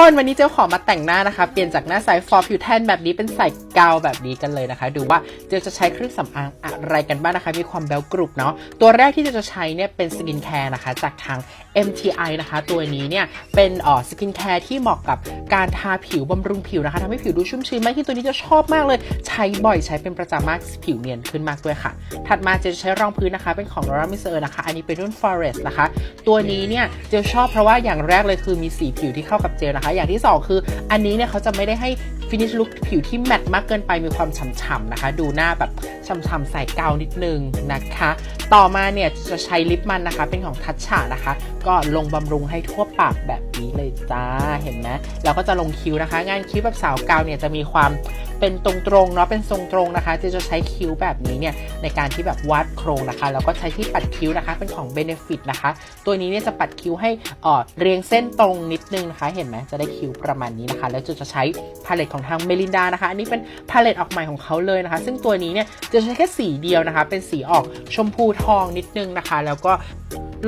คนวันนี้เจลขอมาแต่งหน้านะคะ เปลี่ยนจากหน้าใสฟอร์ผิวแทนแบบนี้เป็นใสกาวแบบนี้กันเลยนะคะ ดูว่าเจลจะใช้เครื่องสำอางอะไรกันบ้างนะคะ มีความแบลกรุบเนาะตัวแรกที่เจลจะใช้เนี่ยเป็นสกินแคร์นะคะ จากทาง MTI นะคะ ตัวนี้เนี่ยเป็นอ่อสกินแคร์ที่เหมาะกับการทาผิวบำรุงผิวนะคะทำให้ผิวดูชุ่มชื้นมากที่ตัวนี้จะชอบมากเลย ใช้บ่อยใช้เป็นประจำมากผิวเนียนขึ้นมากด้วยค่ะ ถัดมาเจลจะใช้รองพื้นนะคะ เป็นของ Laura Mercier นะคะ อันนี้เป็นรุ่น Forest นะคะ ตัวนี้เนี่ยเจลชอบเพราะว่าอย่างแรกเลยคือมีสีผิวที่เข้ากับเจลนะคะอย่างที่สองคือ อันนี้เนี่ยเขาจะไม่ได้ให้ฟินิชลุคผิวที่แมตต์มากเกินไปมีความฉ่ำๆนะคะ ดูหน้าแบบฉ่ำๆใส่กาวนิดนึงนะคะ ต่อมาเนี่ยจะใช้ลิปมันนะคะ เป็นของทัชชานะคะ ก็ลงบำรุงให้ทั่วปากแบบนี้เลยจ้าเห็นไหมแล้วก็จะลงคิ้วนะคะ งานคิ้วแบบสาวกาวเนี่ยจะมีความเป็นตรงๆเนาะเป็นทรงตรงนะคะเจจะใช้คิ้วแบบนี้เนี่ยในการที่แบบวาดโครงนะคะแล้วก็ใช้ที่ปัดคิ้วนะคะ เป็นของ Benefit นะคะ ตัวนี้เนี่ยจะปัดคิ้วให้อ่อเรียงเส้นตรงนิดนึงนะคะ เห็นไหมจะได้คิ้วประมาณนี้นะคะ แล้วจะจะใช้พาเลตของทางเมลินดานะคะ อันนี้เป็นพาเลตออกใหม่ของเขาเลยนะคะ ซึ่งตัวนี้เนี่ยจะใช้แค่สีเดียวนะคะ เป็นสีออกชมพูทองนิดนึงนะคะ แล้วก็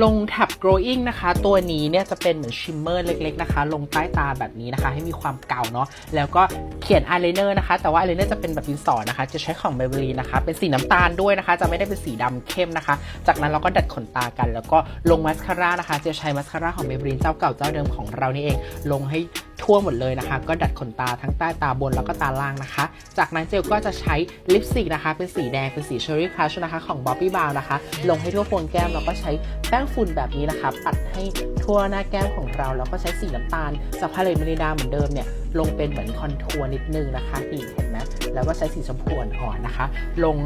ลงแท็บ growing นะคะ ตัวนี้เนี่ยจะเป็นเหมือนชิมเมอร์เล็กๆนะคะ ลงใต้ตาแบบนี้นะคะ ให้มีความเก่าเนาะแล้วก็เขียนอายไลเนอร์นะคะ แต่ว่าอายไลเนอร์จะเป็นแบบดินสอนะคะ จะใช้ของ Maybelline นะคะ เป็นสีน้ำตาลด้วยนะคะ จะไม่ได้เป็นสีดำเข้มนะคะ จากนั้นเราก็ดัดขนตากัน แล้วก็ลงมาสคาร่านะคะ จะใช้มาสคาร่าของ Maybelline เจ้าเก่าเจ้าเดิมของเรานี่เอง ลงให้ ทั่วหมดเลยนะคะ ก็ดัดขนตาทั้งใต้ตาบนแล้วก็ตาล่างนะคะ จากนั้นเจลก็จะใช้ลิปสติกนะคะ เป็นสีแดงเป็นสีเชอร์รี่คัชนะคะของบ๊อบบี้บาวนะคะ ลงให้ทั่วโคนแก้มแล้วก็ใช้แป้งฝุ่นแบบนี้นะคะ ปัดให้ทั่วหน้าแก้มของเรา แล้วก็ใช้สีน้ำตาลจากพาเลตเมริดาเหมือนเดิมเนี่ย ลงเป็นเหมือนคอนทัวร์นิดนึงนะคะนี่เห็นไหมแล้วก็ใช้สีชมพูอ่อนๆนะคะ ลง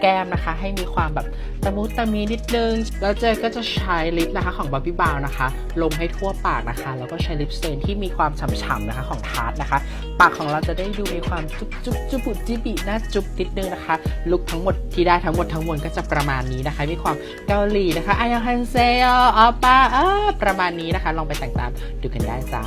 แก้มนะคะให้มีความแบบตะมุตะมีนิดนึง แล้วเจก็จะใช้ลิปนะคะของ Bobbi Brown นะคะ ลงให้ทั่วปากนะคะ แล้วก็ใช้ลิปสเตนที่มีความฉ่ำๆนะคะของทาร์ตนะคะ ปากของเราจะได้ดูมีความจุ๊บจุ๊บจุบจิบิหน้าจุ๊บนิดนึงนะคะ ลุคทั้งหมดที่ได้ทั้งหมดทั้งมวลก็จะประมาณนี้นะคะ มีความเกาหลีนะคะไอายังฮันเซโออปาอ่าประมาณนี้นะคะ ลองไปแต่งตามดูกันได้จ้า